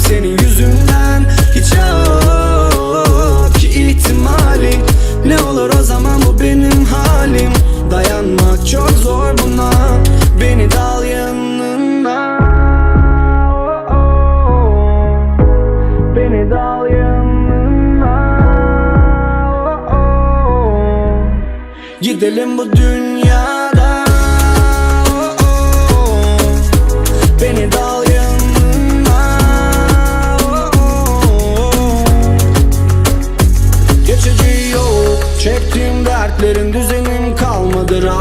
hep senin yüzünden. Hiç yok ki ihtimali Ne olur o zaman bu benim halim. Dayanmak çok zor buna. Beni dal yanına. Beni dal yanına. Gidelim bu dünyada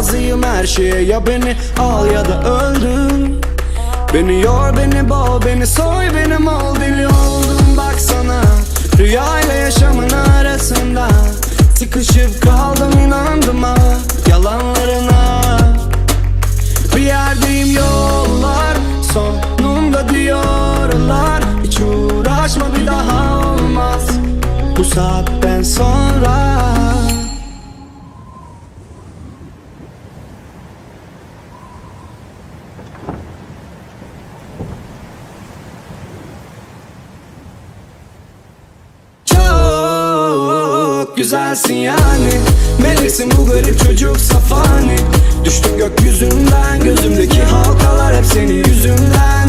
Razıyım her şeye ya beni al ya da öldür. Beni yor beni boğ beni soy beni mal deli oldum. Baksana Rüya ile yaşamın arasında Sıkışıp kaldım inandım ha yalanlarına. Bir yerdeyim yollar sonunda diyorlar. Hiç uğraşma bir daha olmaz. Bu saatten sonra güzelsin yani. Meleksin bu garip çocuk safani. Düştüm gökyüzünden Gözümdeki halkalar hep senin yüzünden